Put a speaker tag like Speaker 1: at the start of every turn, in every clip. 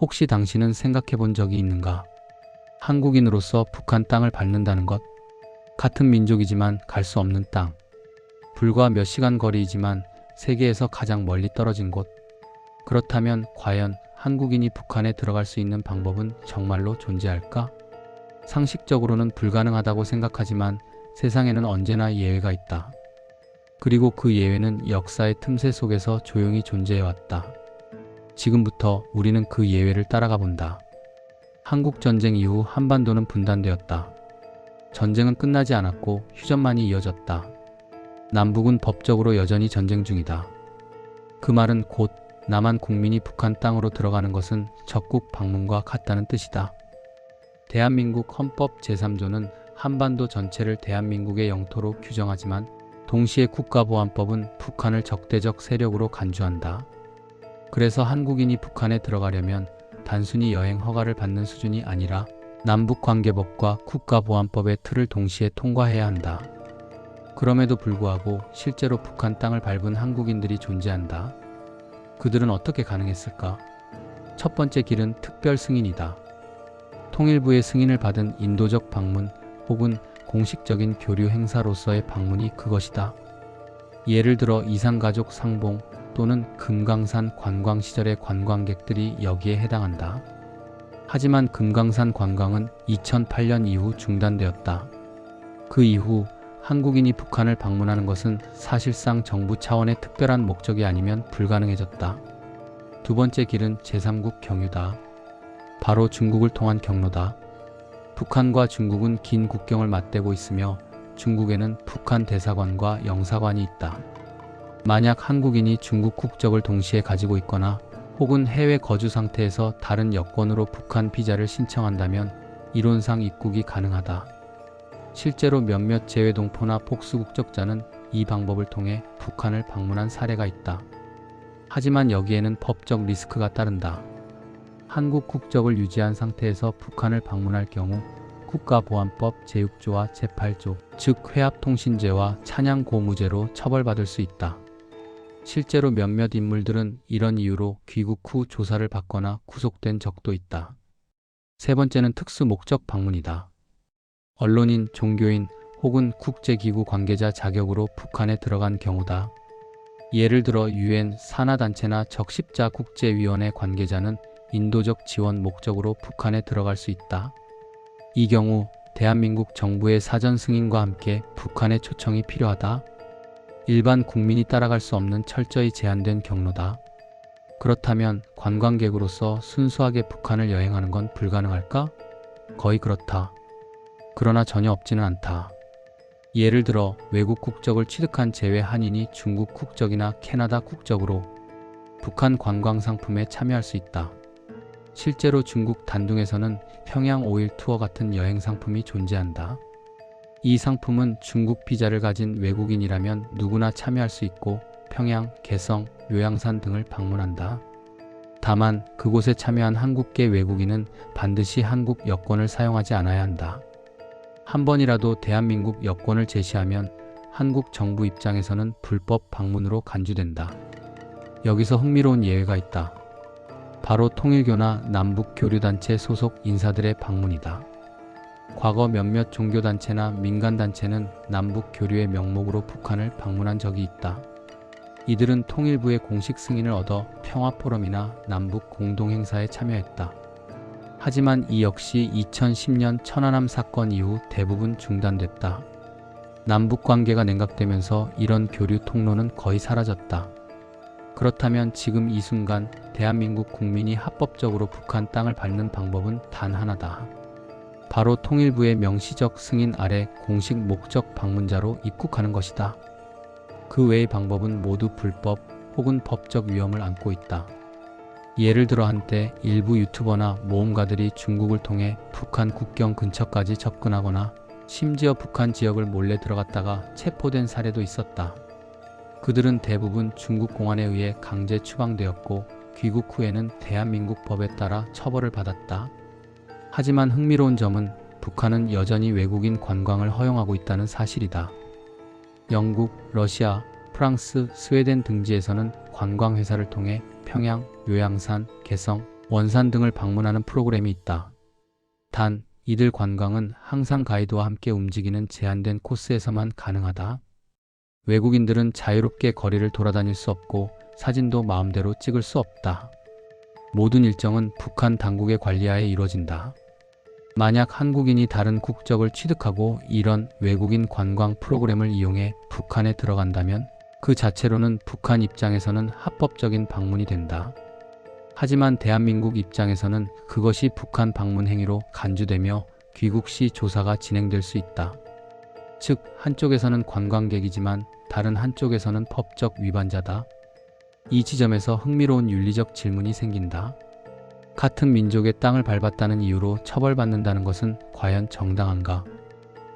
Speaker 1: 혹시 당신은 생각해 본 적이 있는가? 한국인으로서 북한 땅을 밟는다는 것. 같은 민족이지만 갈 수 없는 땅. 불과 몇 시간 거리이지만 세계에서 가장 멀리 떨어진 곳. 그렇다면 과연 한국인이 북한에 들어갈 수 있는 방법은 정말로 존재할까? 상식적으로는 불가능하다고 생각하지만 세상에는 언제나 예외가 있다. 그리고 그 예외는 역사의 틈새 속에서 조용히 존재해왔다. 지금부터 우리는 그 예외를 따라가 본다. 한국 전쟁 이후 한반도는 분단되었다. 전쟁은 끝나지 않았고 휴전만이 이어졌다. 남북은 법적으로 여전히 전쟁 중이다. 그 말은 곧 남한 국민이 북한 땅으로 들어가는 것은 적국 방문과 같다는 뜻이다. 대한민국 헌법 제3조는 한반도 전체를 대한민국의 영토로 규정하지만 동시에 국가보안법은 북한을 적대적 세력으로 간주한다. 그래서 한국인이 북한에 들어가려면 단순히 여행 허가를 받는 수준이 아니라 남북관계법과 국가보안법의 틀을 동시에 통과해야 한다. 그럼에도 불구하고 실제로 북한 땅을 밟은 한국인들이 존재한다. 그들은 어떻게 가능했을까? 첫 번째 길은 특별 승인이다. 통일부의 승인을 받은 인도적 방문 혹은 공식적인 교류 행사로서의 방문이 그것이다. 예를 들어 이산가족 상봉 또는 금강산 관광 시절의 관광객들이 여기에 해당한다. 하지만 금강산 관광은 2008년 이후 중단되었다. 그 이후 한국인이 북한을 방문하는 것은 사실상 정부 차원의 특별한 목적이 아니면 불가능해졌다. 두 번째 길은 제3국 경유다. 바로 중국을 통한 경로다. 북한과 중국은 긴 국경을 맞대고 있으며 중국에는 북한 대사관과 영사관이 있다. 만약 한국인이 중국 국적을 동시에 가지고 있거나 혹은 해외 거주 상태에서 다른 여권으로 북한 비자를 신청한다면 이론상 입국이 가능하다. 실제로 몇몇 재외동포나 복수국적자는 이 방법을 통해 북한을 방문한 사례가 있다. 하지만 여기에는 법적 리스크가 따른다. 한국 국적을 유지한 상태에서 북한을 방문할 경우 국가보안법 제6조와 제8조, 즉 회합통신죄와 찬양고무죄로 처벌받을 수 있다. 실제로 몇몇 인물들은 이런 이유로 귀국 후 조사를 받거나 구속된 적도 있다. 세 번째는 특수 목적 방문이다. 언론인, 종교인 혹은 국제기구 관계자 자격으로 북한에 들어간 경우다. 예를 들어 유엔 산하단체나 적십자 국제위원회 관계자는 인도적 지원 목적으로 북한에 들어갈 수 있다. 이 경우 대한민국 정부의 사전 승인과 함께 북한의 초청이 필요하다. 일반 국민이 따라갈 수 없는 철저히 제한된 경로다. 그렇다면 관광객으로서 순수하게 북한을 여행하는 건 불가능할까? 거의 그렇다. 그러나 전혀 없지는 않다. 예를 들어 외국 국적을 취득한 제외 한인이 중국 국적이나 캐나다 국적으로 북한 관광 상품에 참여할 수 있다. 실제로 중국 단둥에서는 평양 오일 투어 같은 여행 상품이 존재한다. 이 상품은 중국 비자를 가진 외국인이라면 누구나 참여할 수 있고 평양, 개성, 요양산 등을 방문한다. 다만 그곳에 참여한 한국계 외국인은 반드시 한국 여권을 사용하지 않아야 한다. 한 번이라도 대한민국 여권을 제시하면 한국 정부 입장에서는 불법 방문으로 간주된다. 여기서 흥미로운 예외가 있다. 바로 통일교나 남북교류단체 소속 인사들의 방문이다. 과거 몇몇 종교단체나 민간단체는 남북 교류의 명목으로 북한을 방문한 적이 있다. 이들은 통일부의 공식 승인을 얻어 평화포럼이나 남북 공동행사에 참여했다. 하지만 이 역시 2010년 천안함 사건 이후 대부분 중단됐다. 남북 관계가 냉각되면서 이런 교류 통로는 거의 사라졌다. 그렇다면 지금 이 순간 대한민국 국민이 합법적으로 북한 땅을 밟는 방법은 단 하나다. 바로 통일부의 명시적 승인 아래 공식 목적 방문자로 입국하는 것이다. 그 외의 방법은 모두 불법 혹은 법적 위험을 안고 있다. 예를 들어 한때 일부 유튜버나 모험가들이 중국을 통해 북한 국경 근처까지 접근하거나 심지어 북한 지역을 몰래 들어갔다가 체포된 사례도 있었다. 그들은 대부분 중국 공안에 의해 강제 추방되었고 귀국 후에는 대한민국 법에 따라 처벌을 받았다. 하지만 흥미로운 점은 북한은 여전히 외국인 관광을 허용하고 있다는 사실이다. 영국, 러시아, 프랑스, 스웨덴 등지에서는 관광회사를 통해 평양, 요양산, 개성, 원산 등을 방문하는 프로그램이 있다. 단, 이들 관광은 항상 가이드와 함께 움직이는 제한된 코스에서만 가능하다. 외국인들은 자유롭게 거리를 돌아다닐 수 없고 사진도 마음대로 찍을 수 없다. 모든 일정은 북한 당국의 관리하에 이루어진다. 만약 한국인이 다른 국적을 취득하고 이런 외국인 관광 프로그램을 이용해 북한에 들어간다면 그 자체로는 북한 입장에서는 합법적인 방문이 된다. 하지만 대한민국 입장에서는 그것이 북한 방문 행위로 간주되며 귀국 시 조사가 진행될 수 있다. 즉, 한쪽에서는 관광객이지만 다른 한쪽에서는 법적 위반자다. 이 지점에서 흥미로운 윤리적 질문이 생긴다. 같은 민족의 땅을 밟았다는 이유로 처벌받는다는 것은 과연 정당한가?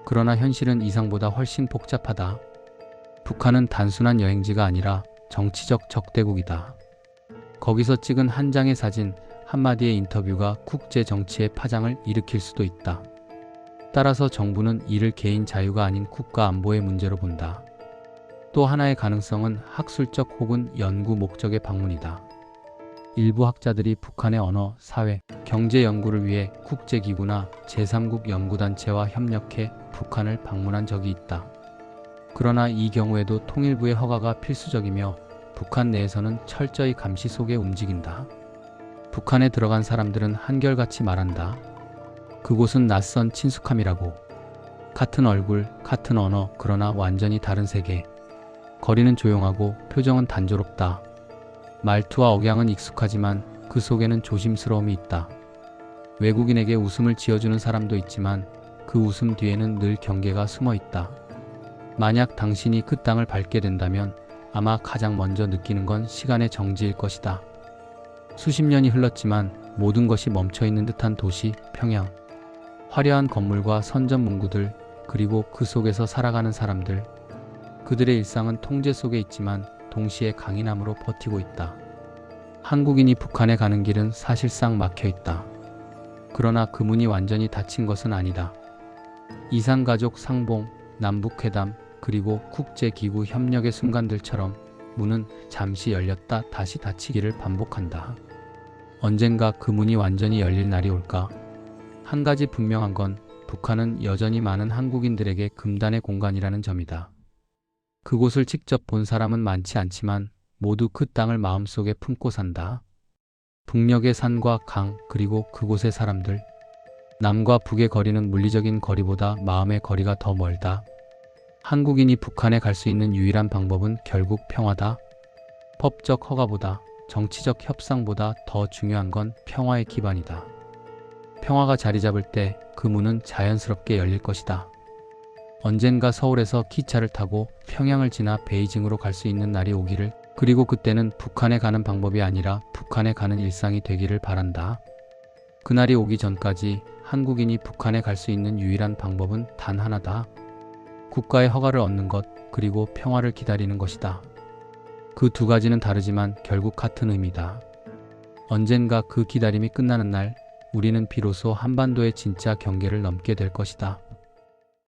Speaker 1: 그러나 현실은 이상보다 훨씬 복잡하다. 북한은 단순한 여행지가 아니라 정치적 적대국이다. 거기서 찍은 한 장의 사진, 한마디의 인터뷰가 국제 정치의 파장을 일으킬 수도 있다. 따라서 정부는 이를 개인 자유가 아닌 국가 안보의 문제로 본다. 또 하나의 가능성은 학술적 혹은 연구 목적의 방문이다. 일부 학자들이 북한의 언어, 사회, 경제 연구를 위해 국제기구나 제3국 연구단체와 협력해 북한을 방문한 적이 있다. 그러나 이 경우에도 통일부의 허가가 필수적이며 북한 내에서는 철저히 감시 속에 움직인다. 북한에 들어간 사람들은 한결같이 말한다. 그곳은 낯선 친숙함이라고. 같은 얼굴, 같은 언어, 그러나 완전히 다른 세계. 거리는 조용하고 표정은 단조롭다. 말투와 억양은 익숙하지만 그 속에는 조심스러움이 있다. 외국인에게 웃음을 지어주는 사람도 있지만 그 웃음 뒤에는 늘 경계가 숨어 있다. 만약 당신이 그 땅을 밟게 된다면 아마 가장 먼저 느끼는 건 시간의 정지일 것이다. 수십 년이 흘렀지만 모든 것이 멈춰 있는 듯한 도시 평양. 화려한 건물과 선전 문구들, 그리고 그 속에서 살아가는 사람들. 그들의 일상은 통제 속에 있지만 동시에 강인함으로 버티고 있다. 한국인이 북한에 가는 길은 사실상 막혀 있다. 그러나 그 문이 완전히 닫힌 것은 아니다. 이산가족 상봉, 남북회담, 그리고 국제기구 협력의 순간들처럼 문은 잠시 열렸다 다시 닫히기를 반복한다. 언젠가 그 문이 완전히 열릴 날이 올까? 한 가지 분명한 건 북한은 여전히 많은 한국인들에게 금단의 공간이라는 점이다. 그곳을 직접 본 사람은 많지 않지만 모두 그 땅을 마음속에 품고 산다. 북녘의 산과 강, 그리고 그곳의 사람들. 남과 북의 거리는 물리적인 거리보다 마음의 거리가 더 멀다. 한국인이 북한에 갈 수 있는 유일한 방법은 결국 평화다. 법적 허가보다 정치적 협상보다 더 중요한 건 평화의 기반이다. 평화가 자리 잡을 때 그 문은 자연스럽게 열릴 것이다. 언젠가 서울에서 기차를 타고 평양을 지나 베이징으로 갈 수 있는 날이 오기를 그리고 그때는 북한에 가는 방법이 아니라 북한에 가는 일상이 되기를 바란다. 그날이 오기 전까지 한국인이 북한에 갈 수 있는 유일한 방법은 단 하나다. 국가의 허가를 얻는 것, 그리고 평화를 기다리는 것이다. 그 두 가지는 다르지만 결국 같은 의미다. 언젠가 그 기다림이 끝나는 날, 우리는 비로소 한반도의 진짜 경계를 넘게 될 것이다.